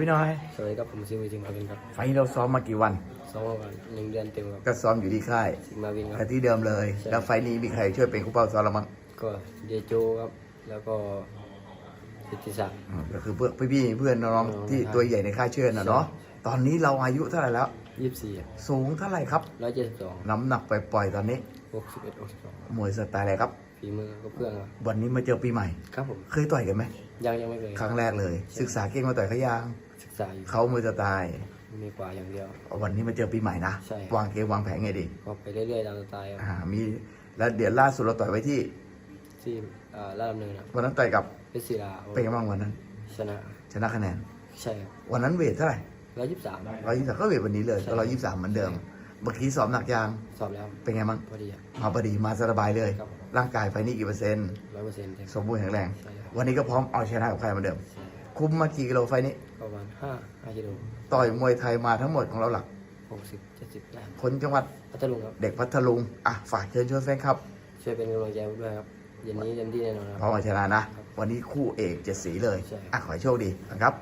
พี่น้อย สวัสดีครับผมซิมวิจิงมาวินครับไฟล์เราซ้อมมากี่วันซ้อมมาประมาณหนึ่งเดือนเต็มครับก็ซ้อมอยู่ที่ค่ายซิงมาวินคแต่รับที่เดิมเลย ใช่ แล้วไฟล์นี้มีใครช่วยเป็นคู่เป้าซ้อมเรามั้งก็เดโจครับ แล้วก็สิทธิศักดิ์ อืมก็คือเพื่อนพี่ๆเพื่อนน้องน้องๆที่ครับตัวใหญ่ในค่ายเชื่อนะเนาะ ใช่ ตอนนี้เราอายุเท่าไหร่แล้ว ยี่สิบสี่สูงเท่าไหร่ครับ ร้อยเจ็ดสิบสองน้ำหนักปล่อยๆตอนนี้ หกสิบเอ็ดหกสิบสองมวยสไตล์อะไรครับ ฝีมือก็เพื่อนครับวันนี้มาเจอปีใหม่ ครับผม เคยต่อยกันไหม ยังยังไม่เคยครั้งแรกเลย ศึกษาเก่งมาต่อยเขายางศึกษาอยู่เขามวยสไตล์มีกว่าอย่างเดียว วันนี้มาเจอปีใหม่นะใช่วางเกมวางแผนไงดีก็ไปเรื่อยๆตามสไตล์ครับอ่ามีแล้วเดี๋ยวล่าสุดเราต่อยไว้ที่ที่อ่าลาดดำเนินครับวันนั้นต่อยกับเพชรศิลาเป็นไงบ้างวันนั้น ชนะชนะคะแนนใช่ครับวันนั้นเวทเท่าไหร่ร้อยยี่สิบสามร้อยยี่สิบก็เวทวันนี้เลยใช่ก็ร้อยยี่สิบสามเหมือนเดิม เมื่อกี้สอบหนักยางสอบแล้วเป็นไงบ้างพอดีครับมาพอดีมาสบายเลย ครับผมร่างกายไฟนี้กี่เปอร์เซ็นต์ร้อยเปอร์เซ็นต์เต็มสมบูรณ์แข็งแรง ใช่ครับวันนี้ก็พร้อมเอาชนะกับใครเหมือนเดิม ใช่ครับคุ้มมากี่กิโลไฟนี้ ประมาณห้าห้ากิโลต่อยมวยไทยมาทั้งหมดของเราหลัก หกสิบเจ็ดสิบได้คนจังหวัดพัทลุงครับ เด็กพัทลุงอะฝากเชิญชวนแฟนครับช่วยเป็นกำลังใจให้ด้วยครับเย็นนี้เต็มที่แน่นอนคพร้อรับมเอาชนะนะ วันนี้คู่เอกเจ็ดสีเลยใช่ อะขอให้โชคดีนะครับ